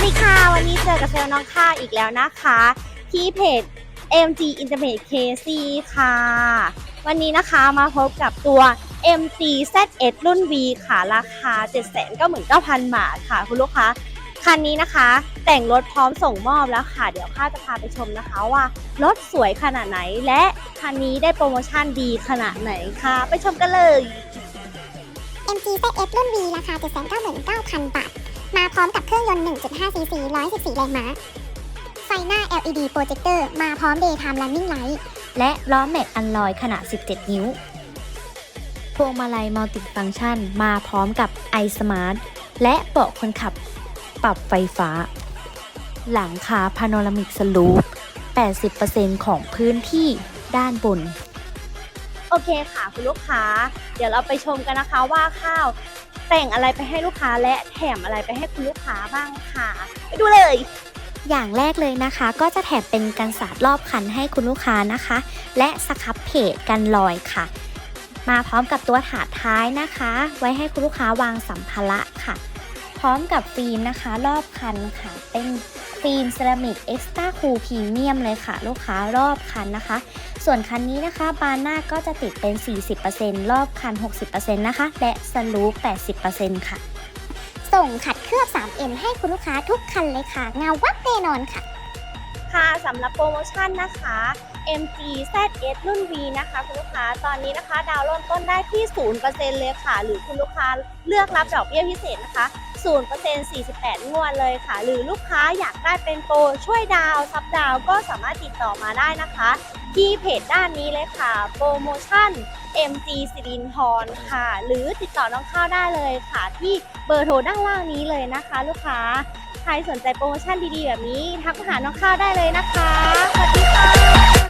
วัสดีค่ะ วันนี้เจอกับเซลล์น้องค่าอีกแล้วนะคะ ที่เพจ MG Intermate KC ค่ะ วันนี้นะคะมาพบกับตัว MG ZS รุ่น V ค่ะ ราคา 799,000 บาทค่ะคุณลูกค้า คันนี้นะคะ แต่งรถพร้อมส่งมอบแล้วค่ะ เดี๋ยวข้าจะพาไปชมนะคะว่า รถสวยขนาดไหน และคันนี้ได้โปรโมชั่นดีขนาดไหนค่ะ ไปชมกันเลย MG ZS รุ่น V ราคา 799,000 บาท มาพร้อมกับเครื่องยนต์ 1.5 cc 114 แรงม้า ไฟหน้า LED โปรเจคเตอร์มาพร้อม Daytime Running Light และล้อแม็กอันลอยขนาด 17 นิ้ว พวงมาลัยมัลติฟังก์ชันมาพร้อมกับ iSmart และเบาะคนขับปรับไฟฟ้า หลังคาพาโนรามิกสลูป 80%ของพื้นที่ด้านบน โอเคค่ะ คุณลูกค้า เดี๋ยวเราไปชมกันนะคะว่าข้าว แต่งอะไรไปให้ลูกค้าและแถมอะไรไปให้คุณลูกค้าบ้างค่ะ ไปดูเลย อย่างแรกเลยนะคะ ก็จะแถมเป็นกันสาดรอบคันให้คุณลูกค้านะคะ และสครับเพจกันลอยค่ะ มาพร้อมกับตัวถาดท้ายนะคะ ไว้ให้คุณลูกค้าวางสัมภาระค่ะ พร้อมกับฟิล์มนะคะ รอบคันค่ะ เป็นฟิล์มเซรามิกเอ็กซ์ต้าคูลพรีเมียมเลยค่ะ ลูกค้ารอบคันนะคะ ส่วนคันนี้นะคะบานหน้าก็จะติดเป็น 40%รอบคัน 60%นะคะ และสลูป 80%ค่ะ ส่งขัดเคลือบ 3M ให้คุณลูกค้าทุกคันเลยค่ะ เงาวับแน่นอนค่ะ ค่ะสำหรับโปรโมชั่นนะคะ MG ZS รุ่น V นะคะคุณลูกค้าตอนนี้นะคะ ดาวน์เริ่มต้นได้ที่ 0%เลยค่ะ หรือคุณลูกค้าเลือกรับดอกเบี้ยพิเศษนะคะ 0% 48 งวดเลยค่ะ หรือลูกค้าอยากได้เป็นโปรช่วยดาวซับดาวก็สามารถติดต่อมาได้นะคะ ที่เพจด้านนี้เลยค่ะ โปรโมชั่น MG สิรินทรค่ะ หรือติดต่อน้องข้าวได้เลยค่ะ ที่เบอร์โทรด้านล่างนี้เลยนะคะ ลูกค้า ใครสนใจโปรโมชั่นดีๆแบบนี้ ทักมาหาน้องข้าวได้เลยนะคะ สวัสดีค่ะ